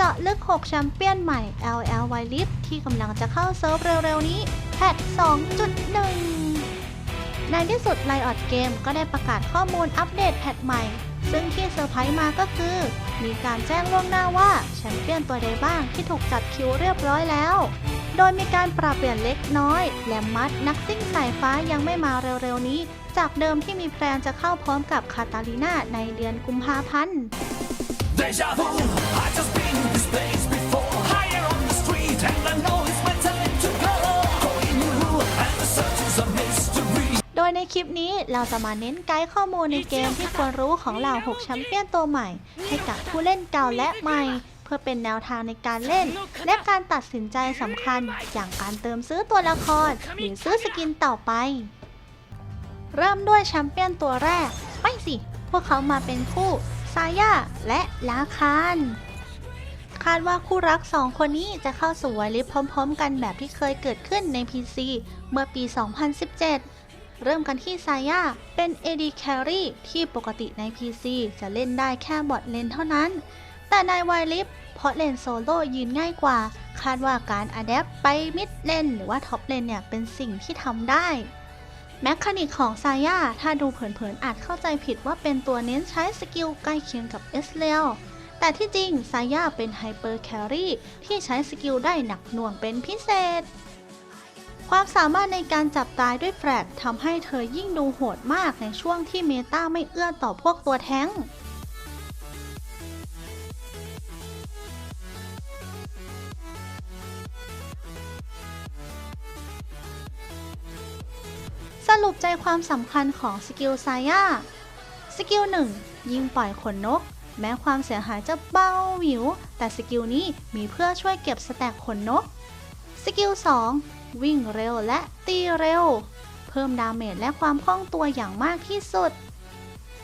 เจาะลึก 6 แชมเปี้ยนใหม่ LL w i l i f ที่กำลังจะเข้าเซิร์ฟเร็วๆ นี้แพท2.1 ในที่สุด Riot Game ก็ได้ประกาศข้อมูลอัปเดตแพทใหม่ ซึ่งที่เซอร์ไพรส์มาก็คือ มีการแจ้งล่วงหน้าว่าแชมเปี้ยนตัวใดบ้างที่ถูกจัดคิวเรียบร้อยแล้ว โดยมีการปรับเปลี่ยนเล็กน้อย แลมมัดนักซิ่งสายฟ้ายังไม่มาเร็วๆนี้ จากเดิมที่มีแพลนจะเข้าพร้อมกับคาตาลีนาในเดือนกุมภาพันธ์ คลิปนี้เราจะมาเน้นไกด์ข้อมูลในเกมที่ควรรู้ของเหล่า 6 แชมเปี้ยนตัวใหม่ ให้กับผู้เล่นเก่าและใหม่ เพื่อเป็นแนวทางในการเล่น และการตัดสินใจสำคัญ อย่างการเติมซื้อตัวละคร หรือซื้อสกินต่อไป เริ่มด้วยแชมเปี้ยนตัวแรก ไม่สิ พวกเขามาเป็นคู่ซาย่าและลาคานคาดว่าคู่รักสองคนนี้จะเข้าสู่ไวลิฟพร้อม ๆ กันแบบที่เคยเกิดขึ้นใน PC เมื่อปี 2017 เริ่มกันที่ซาย่าเป็น AD Carry ที่ปกติใน PC จะเล่นได้แค่บอทเลนเท่านั้น แต่ในไวลิฟเพราะเลนโซโล่ยืนง่ายกว่า คาดว่าการอัดแอปไปมิดเลนหรือว่าท็อปเลนเนี่ยเป็นสิ่งที่ทำได้แมคคานิกของซาย่าถ้าดูเผินๆอาจเข้าใจผิดว่าเป็นตัวเน้นใช้สกิลใกล้เคียงกับเอสเลลแต่ที่จริงซาย่าเป็นไฮเปอร์แครีที่ใช้สกิลได้หนักหน่วงเป็นพิเศษ ความสามารถในการจับตายด้วยแฟลชทำให้เธอยิ่งดูโหดมากในช่วงที่เมตาไม่เอื้อต่อพวกตัวแท้งสรุปใจความสำคัญของสกิลไซย่าสกิล 1 ยิงปล่อยขนนก แม้ความเสียหายจะเบาหวิว แต่สกิลนี้มีเพื่อช่วยเก็บสแต็กขนนก สกิล 2 วิ่งเร็วและตีเร็ว เพิ่มดาเมจและความคล่องตัวอย่างมากที่สุด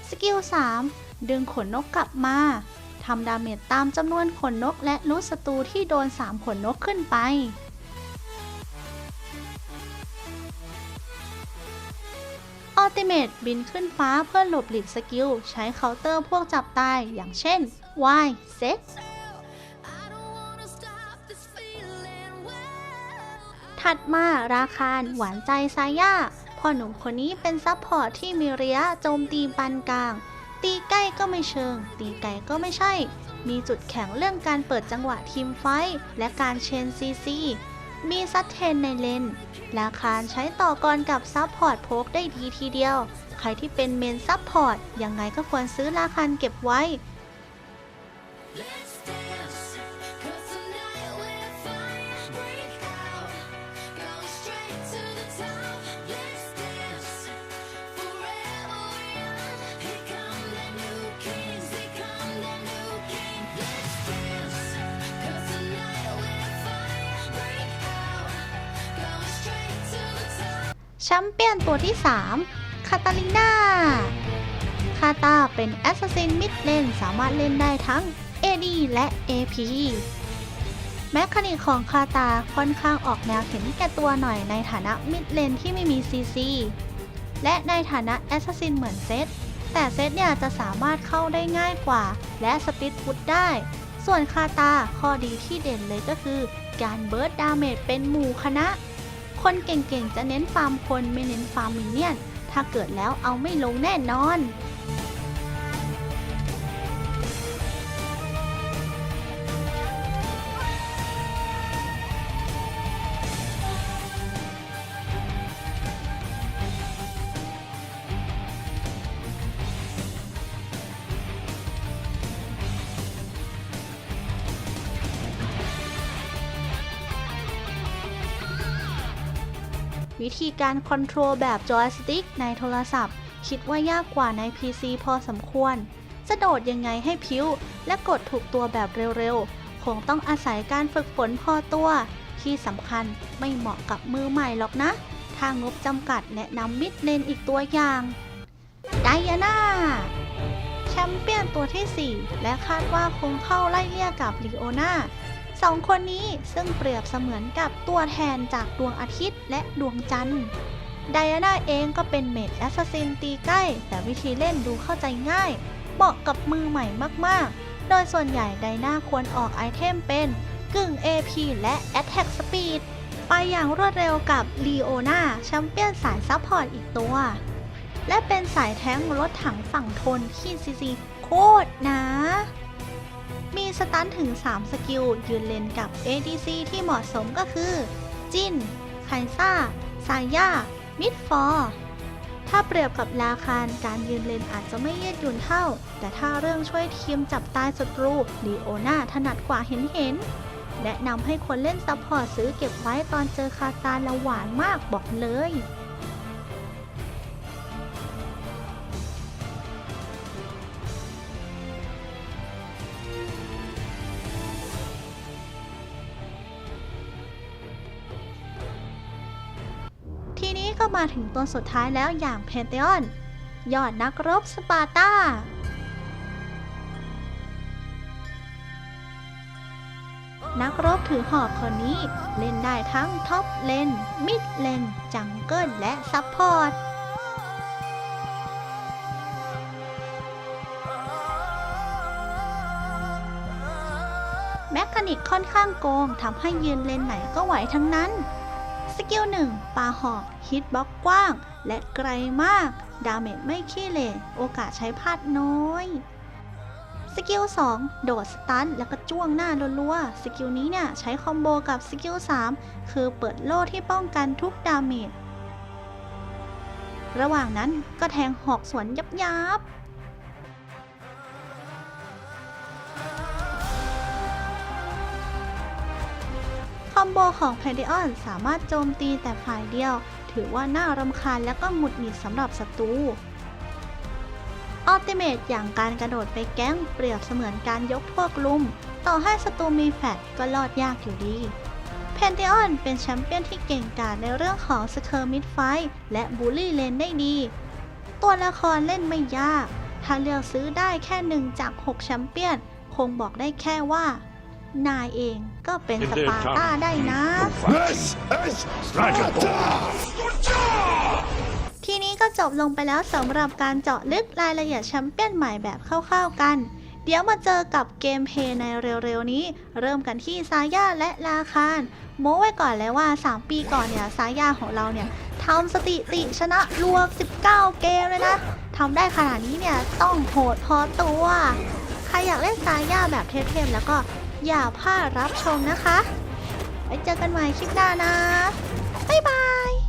สกิล 3 ดึงขนนกกลับมาทำดาเมจตามจำนวนขนนกและรู้ศัตรูที่โดน 3 ขนนกขึ้นไป อัลติเมตบินขึ้นฟ้าเพื่อหลบหลีกสกิล ใช้เคาน์เตอร์พวกจับตายอย่างเช่น Y Set ถัดมาราคารหวานใจซาย่าพ่อหนุ่มคนนี้เป็นซัพพอร์ตที่มีระยะโจมตีปานกลาง ตีใกล้ก็ไม่เชิง ตีไกลก็ไม่ใช่ มีจุดแข็งเรื่องการเปิดจังหวะทีมไฟและการเชนซีซีมีซัดเทนในเลนราคารใช้ต่อกรกับซัพพอร์ตโพกได้ดีทีเดียว ใครที่เป็นเมนซัพพอร์ตยังไงก็ควรซื้อราคารเก็บไว้ แชมเปี้ยนตัวที่ 3 คาตาลิน่า คาตาเป็นแอสซัสซินมิดเลนสามารถเล่นได้ทั้ง AD และ AP แมคคานิกของคาตาค่อนข้างออกแนวเห็นแก่ตัวหน่อยในฐานะมิดเลนที่ไม่มี CC และในฐานะแอสซัสซินเหมือนเซต แต่เซตเนี่ยจะสามารถเข้าได้ง่ายกว่า และสปิดฟุตได้ ส่วนคาตาข้อดีที่เด่นเลยก็คือ การเบิร์ดดาเมจเป็นหมู่คณะ คนเก่งๆ จะเน้นฟาร์มคนไม่เน้นฟาร์มมินเนี่ยน ถ้าเกิดแล้วเอาไม่ลงแน่นอน วิธีการคอนโทรลแบบจอยสติ๊กในโทรศัพท์ คิดว่ายากกว่าใน PC พอสมควร จะโดดยังไงให้พิ้ว และกดถูกตัวแบบเร็วๆ คงต้องอาศัยการฝึกฝนพอตัว ที่สำคัญไม่เหมาะกับมือใหม่หรอกนะถ้างบจำกัดแนะนำมิดเลนอีกตัวอย่างไดอาน่าแชมเปี้ยนตัวที่ 4 และคาดว่าคงเข้าไล่เลี่ยกับลีโอนา สองคนนี้ซึ่งเปรียบเสมือนกับตัวแทนจากดวงอาทิตย์และดวงจันทร์ไดอาน่าเองก็เป็นเมดแอสซัสซินตีใกล้ แต่วิธีเล่นดูเข้าใจง่าย เหมาะกับมือใหม่มากๆ โดยส่วนใหญ่ไดนาควรออกไอเทมเป็นกึ่ง AP และ Attack Speed ไปอย่างรวดเร็วกับ Leona แชมเปี้ยนสายซัพพอร์ตอีกตัว และเป็นสายแท้งรถถังฝั่งทนที่ซีซีโคตรนา มีสตันถึง 3 สกิล ยืนเลนกับ ADC ที่เหมาะสมก็คือ จิน ไคซ่า ซาย่า มิดฟอร์ ถ้าเปรียบกับลาคารการยืนเลนอาจจะไม่ยืดหยุ่นเท่า แต่ถ้าเรื่องช่วยทีมจับตายศัตรูลีโอนาถนัดกว่าเห็นเห็นๆแนะนำให้คนเล่นซัพพอร์ตซื้อเก็บไว้ตอนเจอคาตาละหวานมากบอกเลย ก็มาถึงตัวสุดท้ายแล้วอย่างเพนเทออน ยอดนักรบสปาร์ตานักรบถือหอกคนนี้เล่นได้ทั้งท็อปเลน มิดเลน จังเกิลและซัพพอร์ต แมคานิกค่อนข้างโกงทำให้ยืนเลนไหนก็ไหวทั้งนั้น สกิลหนึ่งปาหอกฮิตบล็อกกว้าง และไกลมาก ดาเมจไม่ขี้เหร่โอกาสใช้พลาดน้อยสกิล 2 โดดสตันแล้วก็จ้วงหน้ารัวๆ สกิลนี้เนี่ย ใช้คอมโบกับสกิล 3 คือเปิดโล่ที่ป้องกันทุกดาเมจ ระหว่างนั้นก็แทงหอกสวนยับยับ อมโบของ p พ d ด o n สามารถโจมตีแต่ฝ่ายเดียว ถือว่าน่ารำคาญและก็หงุดหงิดสำหรับศัตรูอัลติเมตอย่างการกระโดดไปแก๊งเปรียบเสมือนการยกพวกลุม ต่อให้ศัตรูมีแฟดก็รอดยากอยู่ดีเพนเทออนเป็นแชมเปี้ยนที่เก่งกาจในเรื่องของสเคอร์มิดไฟและบูลลี่เลนได้ดี ตัวละครเล่นไม่ยาก ถ้าเลือกซื้อได้แค่หนึ่งจาก 6 แชมเปี้ยน คงบอกได้แค่ว่า นายเองก็เป็นสปาร์ต้าได้นะ This is Sparta! ทีนี้ก็จบลงไปแล้วสำหรับการเจาะลึกรายละเอียดแชมเปี้ยนใหม่แบบคร่าวๆกัน เดี๋ยวมาเจอกับเกมเพลย์ในเร็วๆนี้ เริ่มกันที่ซาย่าและลาคารโม้ไว้ก่อนเลยว่า 3 ปีก่อนเนี่ยซาย่าของเราเนี่ยทำสถิติชนะรวม 19 เกมเลยนะทำได้ขนาดนี้เนี่ยต้องโหดพอตัว ใครอยากเล่นซาย่าแบบเทพๆแล้วก็ อย่าพลาดรับชมนะคะ ไว้เจอกันใหม่คลิปหน้านะ บ๊ายบาย